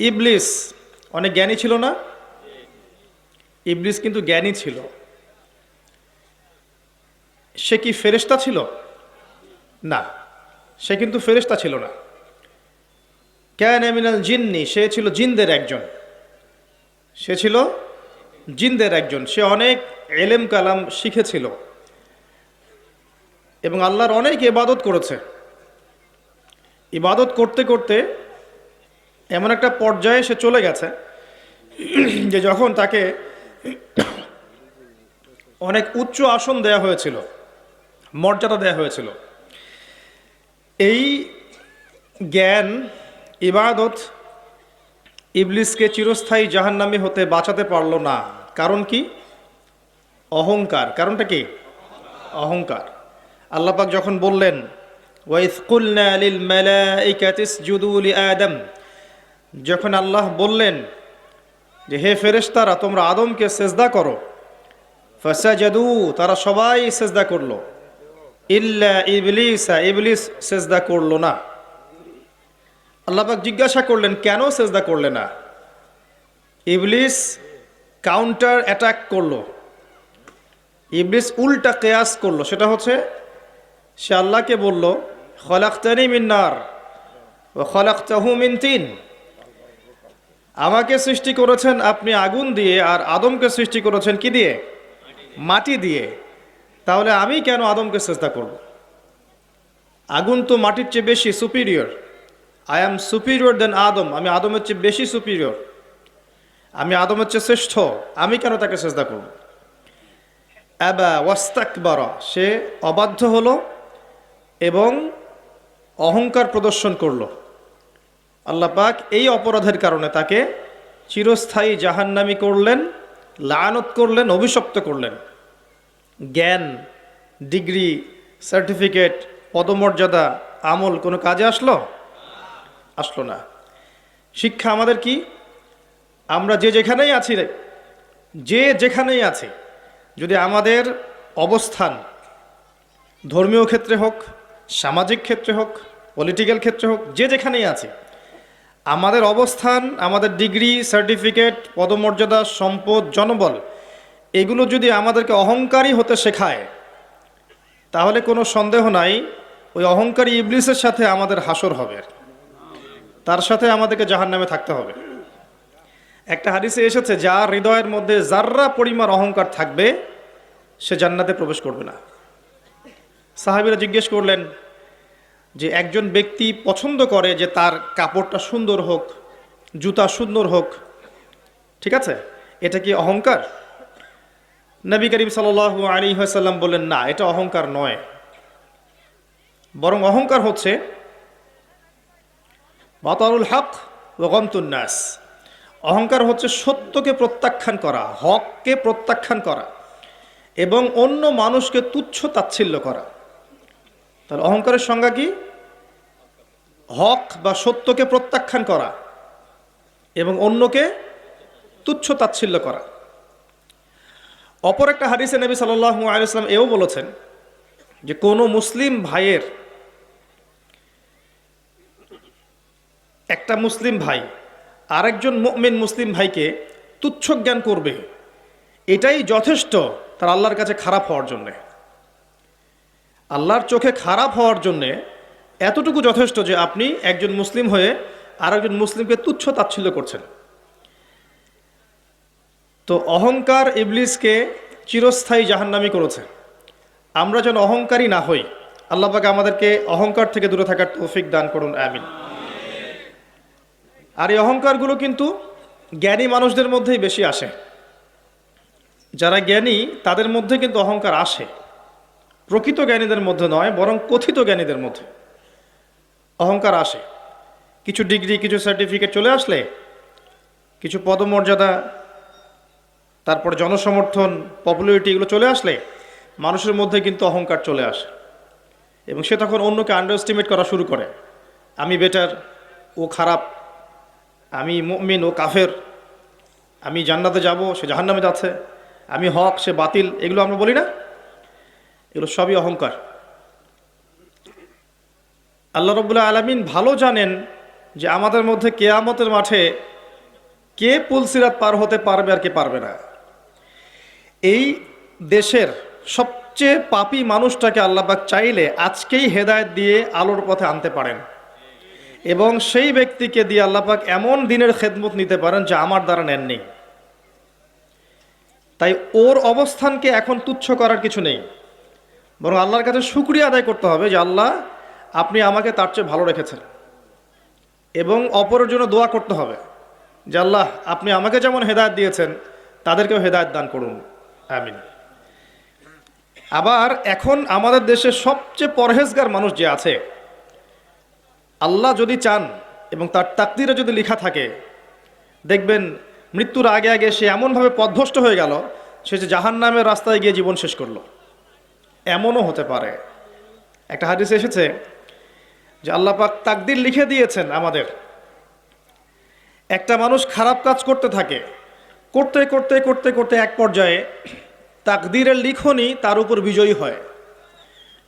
ইবলিস, অনেক জ্ঞানী ছিল না? ইবলিস কিন্তু জ্ঞানী ছিল। সে কি ফেরেশতা ছিল? না, সে কিন্তু ফেরেশতা ছিল না। ক্যান এমিনাল জিন্নি, সে ছিল জিনদের একজন। সে ছিল জিনদের একজন। সে অনেক এলেম কালাম শিখেছিল। এবং আল্লাহর অনেক ইবাদত করেছে। ইবাদত করতে করতে এমন একটা পর্যায়ে সে চলে গেছে, যে যখন তাকে অনেক উচ্চ আসন দেয়া হয়েছিল, মর্যাদা দেয়া হয়েছিল। এই জ্ঞান, ইবাদত ইবলিসকে চিরস্থায়ী জাহান্নামি হতে বাঁচাতে পারল না। কারণ কি? অহংকার। কারণটা কি? অহংকার। আল্লাপাক যখন বললেন ওয়াইস কুলনা লিল মালাইকাতি ইসজুদু লিআদম যখন আল্লাহ বললেন যে, হে ফেরেশতারা, তোমরা আদমকে সেজদা করো। ফাসাজাদু, তারা সবাই সেজদা করল। ইল্লা ইবলিসা, ইবলিস সেজদা করল না। আল্লাপাক জিজ্ঞাসা করলেন, কেন সেজদা করলে না? ইবলিস কাউন্টার অ্যাটাক করল। ইবলিস উল্টা কেয়াস করল। সেটা হচ্ছে, সে আল্লাহকে বলল, খলাক্তানি মিন্নার ও খলাক্তাহু মিন তিন। আমাকে সৃষ্টি করেছেন আপনি আগুন দিয়ে আর আদমকে সৃষ্টি করেছেন কি দিয়ে? মাটি দিয়ে। তাহলে আমি কেন আদমকে চেষ্টা করব? আগুন তো মাটির চেয়ে বেশি superior I am superior than Adam. আমি আদমের চেয়ে বেশি সুপিরিয়র আমি আদমের চেয়ে শ্রেষ্ঠ। আমি কেন তাকে চেষ্টা করব? অ্যাবা ওয়াস্তাকবার। সে অবাধ্য হলো এবং অহংকার প্রদর্শন করল। আল্লাহ পাক এই অপরাধের কারণে তাকে চিরস্থায়ী জাহান্নামি করলেন, লানত করলেন, অভিশপ্ত করলেন। জ্ঞান, ডিগ্রি, সার্টিফিকেট, পদমর্যাদা, আমল কোনো কাজে আসলো? আসলো না। শিক্ষা আমাদের কি? আমরা যে যেখানেই আছি যে যেখানেই আছি, যদি আমাদের অবস্থান ধর্মীয় ক্ষেত্রে হোক, সামাজিক ক্ষেত্রে হোক পলিটিক্যাল ক্ষেত্রে হোক, যে যেখানেই আছে আমাদের অবস্থান, আমাদের ডিগ্রি, সার্টিফিকেট, পদমর্যাদা, সম্পদ, জনবল, এগুলো যদি আমাদেরকে অহংকারী হতে শেখায়, তাহলে কোনো সন্দেহ নাই, ওই অহংকারী ইবলিসের সাথে আমাদের হাসর হবে। তার সাথে আমাদেরকে জাহান নামে থাকতে হবে। একটা হাদিসে এসেছে, যার হৃদয়ের মধ্যে যার্রা পরিমাণ অহংকার থাকবে, সে জান্নাতে প্রবেশ করবে না। সাহাবিরা জিজ্ঞেস করলেন যে একজন ব্যক্তি পছন্দ করে যে তার কাপড়টা সুন্দর হোক, জুতা সুন্দর হোক, ঠিক আছে? এটা কি অহংকার? নবী করিম সাল আলী সাল্লাম বললেন, না, এটা অহংকার নয়। বরং অহংকার হচ্ছে, বাতারুল হক ও গমতুন্নাস অহংকার হচ্ছে সত্যকে প্রত্যাখ্যান করা, হককে প্রত্যাখ্যান করা এবং অন্য মানুষকে তুচ্ছ তাচ্ছিল্য করা। তাহলে অহংকারের সংজ্ঞা কি? হক বা সত্যকে প্রত্যাখ্যান করা এবং অন্যকে তুচ্ছ তাচ্ছিল্য করা। অপর একটা হাদিসে নবী সাল্লাল্লাহু আলাইহি সাল্লাম এও বলেছেন যে, কোনো মুসলিম ভাইয়ের একটা মুসলিম ভাই আরেকজন মুমিন মুসলিম ভাইকে তুচ্ছ জ্ঞান করবে, এটাই যথেষ্ট তার আল্লাহর কাছে খারাপ হওয়ার জন্যে। আল্লাহর চোখে খারাপ হওয়ার জন্যে এতটুকু যথেষ্ট যে আপনি একজন মুসলিম হয়ে আর একজন মুসলিমকে তুচ্ছ তাচ্ছিল্য করছেন। তো অহংকার ইবলিসকে চিরস্থায়ী জাহান্নামি করেছে। আমরা যেন অহংকারী না হই, আল্লাহ পাকে আমাদেরকে অহংকার থেকে দূরে থাকার তৌফিক দান করুন, আমিন। আর এই অহংকারগুলো কিন্তু জ্ঞানী মানুষদের মধ্যেই বেশি আসে। যারা জ্ঞানী, তাদের মধ্যে কিন্তু অহংকার আসে। প্রকৃত জ্ঞানীদের মধ্যে নয়, বরং কথিত জ্ঞানীদের মধ্যে। অহংকার আসে। কিছু ডিগ্রি, কিছু সার্টিফিকেট চলে আসলে কিছু পদমর্যাদা, তারপর জনসমর্থন পপুলারিটি এগুলো চলে আসলে মানুষের মধ্যে কিন্তু অহংকার চলে আসে এবং সে তখন অন্যকে আন্ডার এস্টিমেট করা শুরু করে। আমি বেটার ও খারাপ, আমি মুমিন, ও কাফের, আমি জান্নাতে যাব, সে জাহান্নামে যাচ্ছে, আমি হক, সে বাতিল, এগুলো আমরা বলি না। এগুলো সবই অহংকার। আল্লাহ রবুল্লাহ আলমিন ভালো জানেন যে আমাদের মধ্যে কেয়ামতের মাঠে কে পুলসিরাত পার হতে পারবে আর কে পারবে না। এই দেশের সবচেয়ে পাপী মানুষটাকে আল্লাপাক চাইলে আজকেই হেদায়েত দিয়ে আলোর পথে আনতে পারেন। এবং সেই ব্যক্তিকে দিয়ে আল্লাপাক এমন দিনের খেদমত নিতে পারেন যা আমার দ্বারা নেননি। তাই ওর অবস্থানকে এখন তুচ্ছ করার কিছু নেই। বরং আল্লাহর কাছে শুক্রিয়া আদায় করতে হবে যে আল্লাহ আপনি আমাকে তার চেয়ে ভালো রেখেছেন। এবং অপরের জন্য দোয়া করতে হবে যে আল্লাহ, আপনি আমাকে যেমন হেদায়ত দিয়েছেন, তাদেরকেও হেদায়ত দান করুন। আমিন। আবার এখন আমাদের দেশে সবচেয়ে পরহেজগার মানুষ যে আছে, আল্লাহ যদি চান এবং তার তাকদিরে যদি লেখা থাকে, দেখবেন মৃত্যুর আগে আগে সে এমনভাবে পথভ্রষ্ট হয়ে গেল, সে যে জাহান নামের রাস্তায় গিয়ে জীবন শেষ করল। এমনও হতে পারে। একটা হাদিস এসেছে যে আল্লাহ পাক তাকদির লিখে দিয়েছেন আমাদের। একটা মানুষ খারাপ কাজ করতে থাকে, করতে করতে করতে করতে এক পর্যায়ে তাকদিরের লিখনই তার উপর বিজয়ী হয়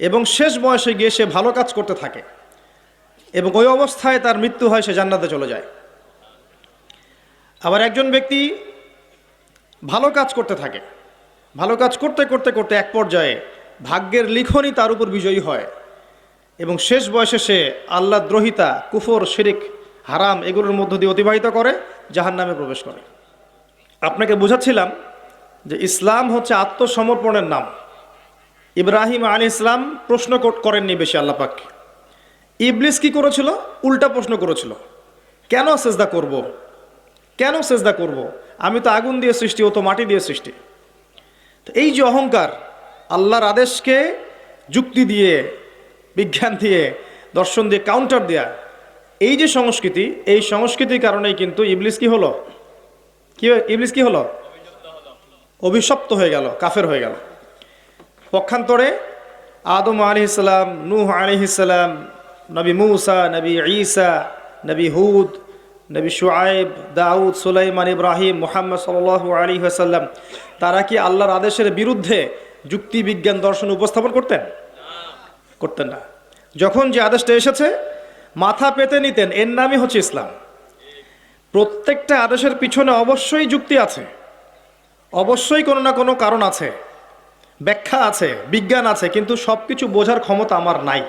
এবং শেষ বয়সে গিয়ে সে ভালো কাজ করতে থাকে এবং ওই অবস্থায় তার মৃত্যু হয়, সে জান্নাতে চলে যায়। আবার একজন ব্যক্তি ভালো কাজ করতে থাকে, ভালো কাজ করতে করতে করতে এক পর্যায়ে ভাগ্যের লিখনই তার উপর বিজয়ী হয়। এবং শেষ বয়সে সে আল্লাহ দ্রোহিতা, কুফর, শিরিক, হারাম এগুলোর মধ্য দিয়ে অতিবাহিত করে জাহান নামে প্রবেশ করে। আপনাকে বোঝাচ্ছিলাম যে ইসলাম হচ্ছে আত্মসমর্পণের নাম। ইব্রাহিম আলী ইসলাম প্রশ্ন করেননি বেশি আল্লাপাককে ইবলিস কি করেছিল? উল্টা প্রশ্ন করেছিল। কেন সেজদা করব। কেন সেজদা করব। আমি তো আগুন দিয়ে সৃষ্টি, ও তো মাটি দিয়ে সৃষ্টি। তো এই যে অহংকার আল্লাহর আদেশকে যুক্তি দিয়ে, বিজ্ঞান দিয়ে, দর্শন দিয়ে কাউন্টার দেয়া। এই যে সংস্কৃতি, এই সংস্কৃতির কারণেই কিন্তু ইবলিস কি হলো? কি ইবলিস কি হলো? অভিশপ্ত হয়ে গেল, কাফের হয়ে গেল। পক্ষান্তরে আদম আলি ইসলাম নূহ আলি ইসলাম নবী মুসা, নবী ঈসা, নবী হুদ, নবী শুআইব, দাউদ, সুলাইমান, ইব্রাহিম, মোহাম্মদ সাল আলী আসাল্লাম তারা কি আল্লাহর আদেশের বিরুদ্ধে যুক্তি বিজ্ঞান দর্শন উপস্থাপন করতেন? করতেন না। যখন যে আদেশটা এসেছে, মাথা পেতে নিতেন, এর নামই হচ্ছে ইসলাম। প্রত্যেকটা আদেশের পিছনে অবশ্যই যুক্তি আছে। অবশ্যই কোনো না কোনো কারণ আছে, ব্যাখ্যা আছে, বিজ্ঞান আছে, কিন্তু সব কিছু বোঝার ক্ষমতা আমার নাই।